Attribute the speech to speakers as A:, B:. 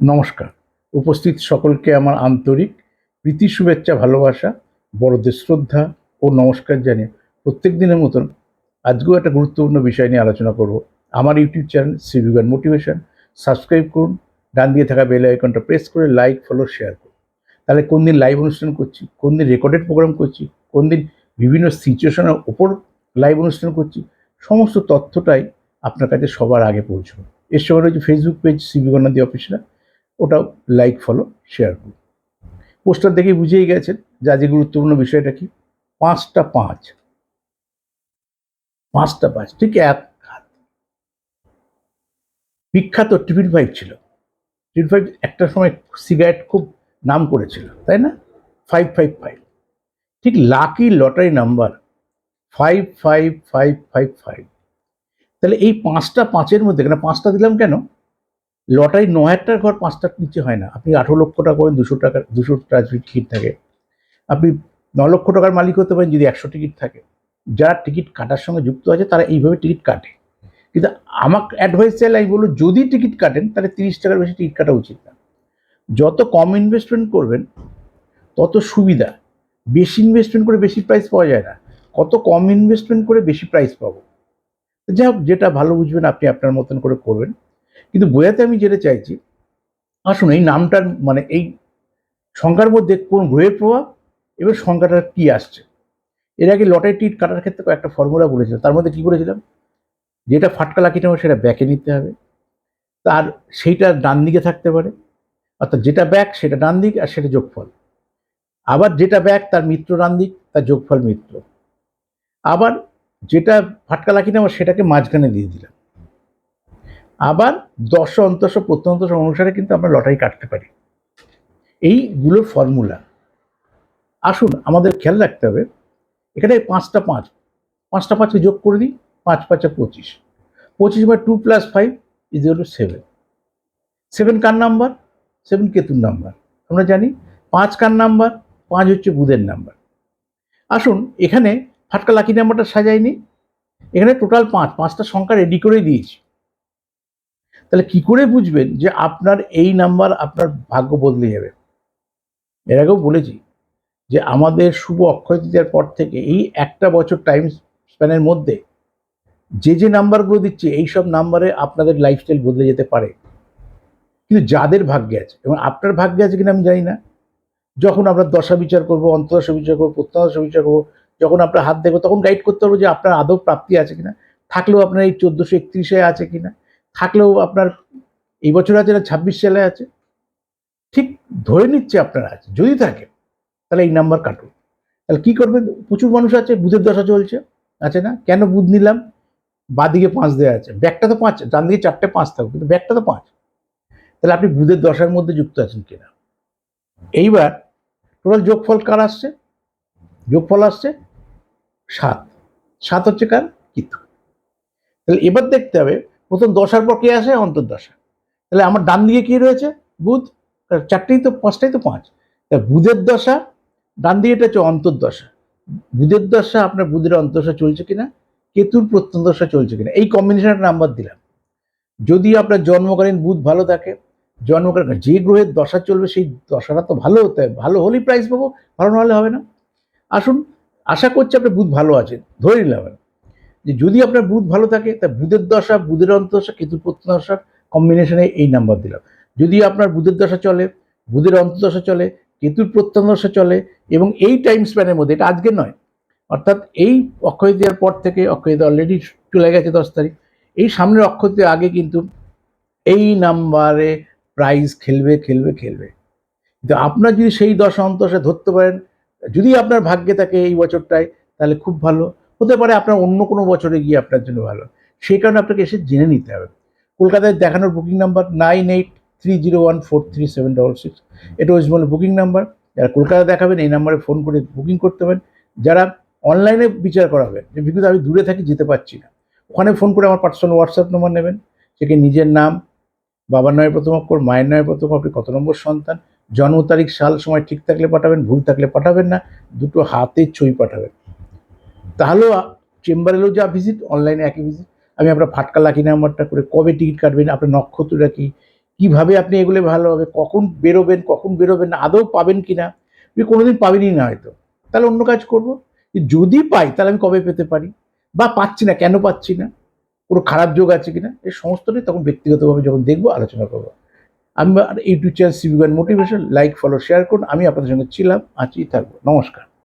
A: নমস্কার। উপস্থিত সকলকে আমার আন্তরিক প্রীতি, শুভেচ্ছা, ভালোবাসা, বড়দের শ্রদ্ধা ও নমস্কার জানিয়ে প্রত্যেক দিনের মতন আজকেও একটা গুরুত্বপূর্ণ বিষয় নিয়ে আলোচনা করব। আমার ইউটিউব চ্যানেল সিভিগান মোটিভেশন। সাবস্ক্রাইব করুন, ডান দিয়ে থাকা বেল আইকনটা প্রেস করে লাইক, ফলো, শেয়ার করুন। তাহলে কোন দিন লাইভ অনুষ্ঠান করছি, কোন দিন রেকর্ডেড প্রোগ্রাম করছি, কোন দিন বিভিন্ন সিচুয়েশনের ওপর লাইভ অনুষ্ঠান করছি, সমস্ত তথ্যটাই আপনার কাছে সবার আগে পৌঁছবে। এর সঙ্গে রয়েছে ফেসবুক পেজ সিবি গণাদি ওটাও লাইক ফলো শেয়ার করুন। পোস্টার দেখে বুঝেই গেছেন যা যে গুরুত্বপূর্ণ বিষয়টা কি? পাঁচটা পাঁচ। পাঁচটা পাঁচ, ঠিক এক হাত। বিখ্যাত টিফিন ফাইভ ছিল। টিফিন ফাইভ একটা সময় সিগারেট খুব নাম করেছিল, তাই না? ফাইভ ফাইভ ফাইভ ঠিক lucky lottery number five five five five five তাহলে এই পাঁচটা পাঁচের মধ্যে কেন পাঁচটা দিলাম কেন? লটারি ন হাজার টাকার ঘর পাঁচটার নিচে হয় না। আপনি আঠেরো লক্ষ টাকা করেন, দুশো টাকার দুশো টাকা টিকিট থাকে। আপনি ন লক্ষ টাকার মালিক হতে পারেন যদি একশো টিকিট থাকে। যারা টিকিট কাটার সঙ্গে যুক্ত আছে, তারা এইভাবে টিকিট কাটে। কিন্তু আমাকে অ্যাডভাইস চাইলে আমি বলব, যদি টিকিট কাটেন, তাহলে তিরিশ টাকার বেশি টিকিট কাটা উচিত না। যত কম ইনভেস্টমেন্ট করবেন, তত সুবিধা। বেশি ইনভেস্টমেন্ট করে বেশি প্রাইস পাওয়া যায় না। কত কম ইনভেস্টমেন্ট করে বেশি প্রাইস পাবো। যাই হোক, যেটা ভালো বুঝবেন, আপনি আপনার মতন করে করবেন। কিন্তু বোঝাতে আমি যেটা চাইছি, আসুন এই নামটার মানে এই সংখ্যার মধ্যে কোন গ্রহের প্রভাব এবং সংখ্যাটা কি আসছে। এর আগে লটারি টিট কাটার ক্ষেত্রে কয়েকটা ফর্মুলা বলেছিলাম, তার মধ্যে কি করেছিলাম যেটা ফাটকা লাকি নেব সেটা ব্যাকে নিতে হবে, তার সেইটা ডান দিকে থাকতে পারে, অর্থাৎ যেটা ব্যাক সেটা ডান দিক আর সেটা যোগফল। আবার যেটা ব্যাক তার মিত্র ডান দিক, তার যোগফল মিত্র। আবার যেটা ফাটকা লাকি নেব সেটাকে মাঝখানে দিয়ে দিলাম। আবার দশ অন্তশ প্রত্যন্তশ অনুসারে কিন্তু আমরা লটারি কাটতে পারি। এইগুলোর ফর্মুলা। আসুন, আমাদের খেয়াল রাখতে হবে। এখানে পাঁচটা পাঁচ। পাঁচটা পাঁচকে যোগ করে দিই, পাঁচ পাঁচে পঁচিশ। পঁচিশ বা two plus five is two seven seven car number? Seven কেতুর নাম্বার। আমরা জানি পাঁচ কার নাম্বার? পাঁচ হচ্ছে বুধের নাম্বার। আসুন, এখানে ফাটকা লাকি নাম্বারটা সাজাইনি। এখানে টোটাল পাঁচ। পাঁচটা সংখ্যা রেডি করে দিয়েছি। তাহলে কি করে বুঝবেন যে আপনার এই নাম্বার আপনার ভাগ্য বদলে যাবে? এর আগেও বলেছি যে আমাদের শুভ অক্ষয় তৃতীয়ার পর থেকে এই একটা বছর টাইম স্প্যানের মধ্যে যে যে নাম্বারগুলো দিচ্ছে এই সব নাম্বারে আপনাদের লাইফস্টাইল বদলে যেতে পারে। কিন্তু যাদের ভাগ্যে আছে, এবং আপনার ভাগ্যে আছে কিনা আমি জানি না। যখন আমরা দশা বিচার করব, অন্তদশা বিচার করব, প্রত্যাদশা বিচার করব, যখন আপনার হাত দেখব, তখন গাইড করতে পারব যে আপনার আদৌ প্রাপ্তি আছে কিনা। থাকলেও আপনার এই চোদ্দোশো একত্রিশে আছে কিনা। থাকলেও আপনার এই বছর আছে না, ছাব্বিশ সালে আছে। ঠিক ধরে নিচ্ছে আপনার আছে, যদি থাকে, তাহলে এই নাম্বার কাটুন। তাহলে কী করবেন? প্রচুর মানুষ আছে, বুধের দশা চলছে, আছে না? কেন বুধ নিলাম? বাদিকে পাঁচ দেওয়া আছে। ব্যাগটা তো পাঁচ, ডান দিকে চারটে পাঁচ থাকবে কিন্তু ব্যাগটা তো পাঁচ। তাহলে আপনি বুধের দশার মধ্যে যুক্ত আছেন কিনা? এইবার টোটাল যোগফল কার আসছে? যোগফল আসছে সাত। সাত হচ্ছে কার? কিতু তাহলে এবার দেখতে হবে প্রথম দশার পর কে আসে? অন্তর্দশা। তাহলে আমার ডান দিকে কি রয়েছে? বুধ। চারটেই তো, পাঁচটাই তো পাঁচ। তা বুধের দশা, ডান দিকে এটা হচ্ছে অন্তর্দশা। বুধের দশা, আপনার বুধের অন্তর্দশা চলছে কিনা? কেতুর প্রত্যন্তদশা চলছে কিনা? এই কম্বিনেশনের নাম্বার দিলাম। যদি আপনার জন্মকালীন বুধ ভালো থাকে, জন্মকালীন যে গ্রহের দশা চলবে, সেই দশাটা তো ভালো হতে হবে ভালো হলেই প্রাইজ পাবো, ভালো না হলে হবে না। আসুন, আশা করছি আপনার বুধ ভালো আছে, ধরে নিলাম যে যদি আপনার বুধ ভালো থাকে, তা বুধের দশা, বুধের অন্তদশা কেতুর প্রত্যদশার কম্বিনেশনে এই নাম্বার দিলাম। যদি আপনার বুধের দশা চলে, বুধের অন্তদশা চলে, কেতুর প্রত্যদশা চলে, এবং এই টাইম স্প্যানের মধ্যে, এটা আজকে নয়, অর্থাৎ এই অক্ষয় দেওয়ার পর থেকে, অক্ষয় দেওয়া অলরেডি চলে গেছে দশ তারিখ, এই সামনের অক্ষয় তৃতীয়ার আগে কিন্তু এই নাম্বারে প্রাইজ খেলবে খেলবে খেলবে। কিন্তু আপনার যদি সেই দশা অন্তশা ধরতে পারেন, যদি আপনার ভাগ্যে থাকে এই বছরটায়, তাহলে খুব ভালো। হতে পারে আপনার অন্য কোনো বছরে গিয়ে আপনার জন্য ভালো। সেই কারণে আপনাকে এসে জেনে নিতে হবে। কলকাতায় দেখানোর booking number nine eight three zero one four three seven double six এটা ওয়েস্ট বেঙ্গলের বুকিং নাম্বার যারা কলকাতা দেখাবেন, এই নাম্বারে ফোন করে বুকিং করতে পারেন। যারা অনলাইনে বিচার করাবেন, যে বিকজ আমি দূরে থাকি, যেতে পারছি না। ওখানে ফোন করে আমার পার্সোনাল হোয়াটসঅ্যাপ নম্বর নেবেন। সেকে নিজের নাম, বাবার নামের প্রথম অক্ষর, মায়ের নামের প্রথম আপনি কত নম্বর সন্তান, জন্ম তারিখ, সাল, সময় ঠিক থাকলে পাঠাবেন, ভুল থাকলে পাঠাবেন না, দুটো হাতে ছই পাঠাবেন। তাহলেও চেম্বার এলেও যা ভিজিট অনলাইনে একই ভিজিট আমি আপনার ফাটকা লাকি নাম্বারটা করে কবে টিকিট কাটবেন, আপনার নক্ষত্রটা কি? কীভাবে আপনি এগুলো ভালো হবে কখন বেরোবেন কখন বেরোবেন না আদৌ পাবেন কি না আপনি কোনোদিন পাবেনই না হয়তো। তাহলে অন্য কাজ করব। যদি পাই, তাহলে আমি কবে পেতে পারি? বা পাচ্ছি না, কেন পাচ্ছি না? কোনো খারাপ যোগ আছে কিনা? এই সমস্তটাই তখন ব্যক্তিগতভাবে যখন দেখব, আলোচনা করব। আমি ইউটিউব চ্যানেল সিভিগান মোটিভেশন লাইক ফলো শেয়ার করুন। আমি আপনাদের সঙ্গে ছিলাম, আছি, থাকব। নমস্কার।